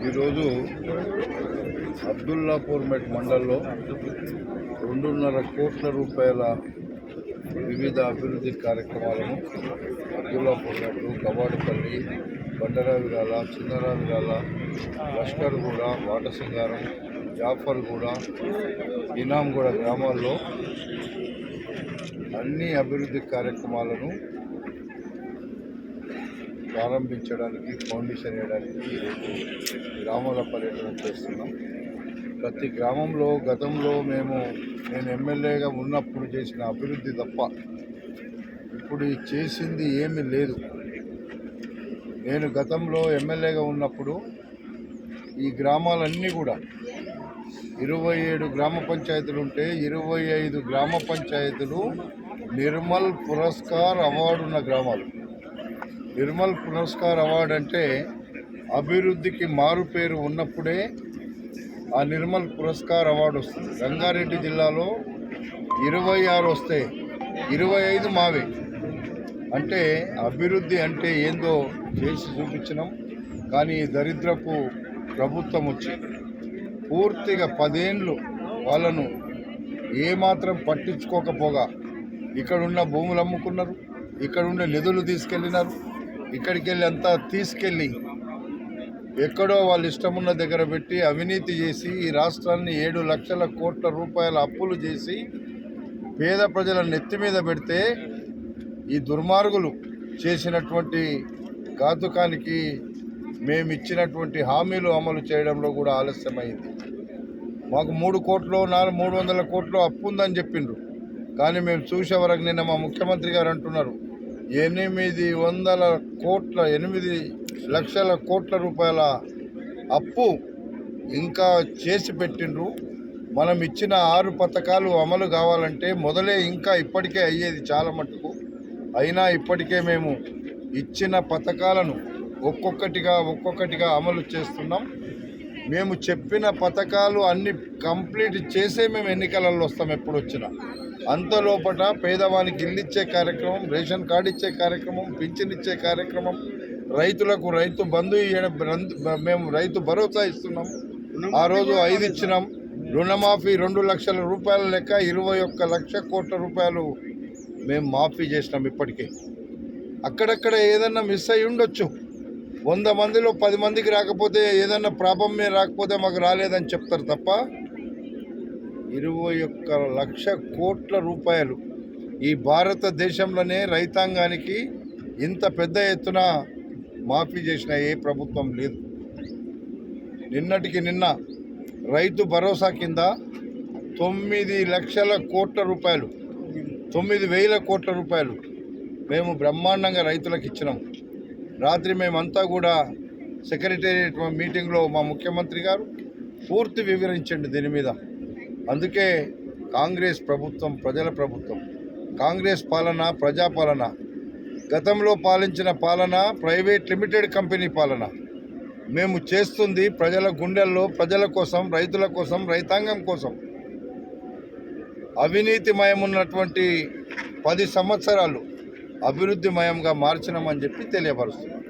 ఈరోజు అబ్దుల్లాపూర్ మెట్ మండల్లో రెండున్నర కోట్ల రూపాయల వివిధ అభివృద్ధి కార్యక్రమాలను అబ్దుల్లాపూర్ మెట్లు కవాడిపల్లి బండరావిరాల చిన్నరావిరాల లష్కర్గూడ వాటసింగారం జాఫర్గూడ ఇనాంగూడ గ్రామాల్లో అన్ని అభివృద్ధి కార్యక్రమాలను ప్రారంభించడానికి ఫౌండేషన్ వేయడానికి గ్రామాల పర్యటన చేస్తున్నాం. ప్రతి గ్రామంలో గతంలో మేము నేను ఎమ్మెల్యేగా ఉన్నప్పుడు చేసిన అభివృద్ధి తప్ప ఇప్పుడు చేసింది ఏమీ లేదు. నేను గతంలో ఎమ్మెల్యేగా ఉన్నప్పుడు ఈ గ్రామాలన్నీ కూడా ఇరవై ఏడు గ్రామ పంచాయతీలు ఉంటే ఇరవై ఐదు గ్రామ పంచాయతీలు నిర్మల్ పురస్కార్ అవార్డు ఉన్న గ్రామాలు. నిర్మల్ పురస్కార్ అవార్డు అంటే అభివృద్ధికి మారు పేరు ఉన్నప్పుడే ఆ నిర్మల్ పురస్కార్ అవార్డు వస్తుంది. రంగారెడ్డి జిల్లాలో ఇరవై ఆరు వస్తే ఇరవై ఐదు మావే. అంటే అభివృద్ధి అంటే ఏందో చేసి చూపించినాం. కానీ దరిద్రపు ప్రభుత్వం వచ్చి పూర్తిగా పదేండ్లు వాళ్ళను ఏమాత్రం పట్టించుకోకపోగా ఇక్కడున్న భూములు అమ్ముకున్నారు. ఇక్కడ ఉండే నిధులు తీసుకెళ్ళినారు. ఇక్కడికి వెళ్ళి అంతా తీసుకెళ్ళి ఎక్కడో వాళ్ళ ఇష్టమున్న దగ్గర పెట్టి అవినీతి చేసి ఈ రాష్ట్రాన్ని ఏడు లక్షల కోట్ల రూపాయల అప్పులు చేసి పేద ప్రజల నెత్తి మీద పెడితే ఈ దుర్మార్గులు చేసినటువంటి ఘాతుకానికి మేము ఇచ్చినటువంటి హామీలు అమలు చేయడంలో కూడా ఆలస్యమైంది. మాకు మూడు కోట్లు నాలుగు మూడు వందల కోట్లు అప్పు ఉందని చెప్పిండ్రు. కానీ మేము చూసే వరకు నిన్న మా ముఖ్యమంత్రి గారు అంటున్నారు ఎనిమిది వందల కోట్ల ఎనిమిది లక్షల కోట్ల రూపాయల అప్పు ఇంకా చేసి పెట్టిండ్రు. మనం ఇచ్చిన ఆరు పథకాలు అమలు కావాలంటే మొదలే ఇంకా ఇప్పటికే అయ్యేది చాలా మటుకు. అయినా ఇప్పటికే మేము ఇచ్చిన పథకాలను ఒక్కొక్కటిగా ఒక్కొక్కటిగా అమలు చేస్తున్నాం. మేము చెప్పిన పథకాలు అన్ని కంప్లీట్ చేసే మేము ఎన్నికలలో వస్తాం ఎప్పుడు వచ్చినా. అంత పేదవానికి ఇల్లు ఇచ్చే కార్యక్రమం రేషన్ కార్డు ఇచ్చే కార్యక్రమం పింఛన్ ఇచ్చే కార్యక్రమం రైతులకు రైతు బంధు ఇయ్యడం బంధు- మేము రైతు భరోసా ఇస్తున్నాం. ఆ రోజు ఐదు ఇచ్చినాం. రుణమాఫీ రెండు లక్షల రూపాయల లెక్క ఇరవై ఒక్క లక్ష కోట్ల రూపాయలు మేము మాఫీ చేసినాం ఇప్పటికే. అక్కడక్కడ ఏదన్నా మిస్ అయి ఉండొచ్చు వంద మందిలో పది మందికి రాకపోతే ఏదన్నా ప్రాబ్లం రాకపోతే మాకు రాలేదని చెప్తారు తప్ప ఇరవై ఒక్క లక్ష కోట్ల రూపాయలు ఈ భారతదేశంలోనే రైతాంగానికి ఇంత పెద్ద ఎత్తున మాఫీ చేసిన ఏ ప్రభుత్వం లేదు. నిన్నటికి నిన్న రైతు భరోసా కింద తొమ్మిది లక్షల కోట్ల రూపాయలు తొమ్మిది వేల కోట్ల రూపాయలు మేము బ్రహ్మాండంగా రైతులకు ఇచ్చినాం. రాత్రి మేమంతా కూడా సెక్రటేరియట్ మీటింగ్లో మా ముఖ్యమంత్రి గారు పూర్తి వివరించండి దీని మీద. అందుకే కాంగ్రెస్ ప్రభుత్వం ప్రజల ప్రభుత్వం కాంగ్రెస్ పాలన ప్రజాపాలన గతంలో పాలించిన పాలన ప్రైవేట్ లిమిటెడ్ కంపెనీ పాలన. మేము చేస్తుంది ప్రజల గుండెల్లో ప్రజల కోసం రైతుల కోసం రైతాంగం కోసం. అవినీతిమయమున్నటువంటి పది సంవత్సరాలు అభివృద్ధిమయంగా మార్చినామని చెప్పి తెలియపరుస్తున్నాం.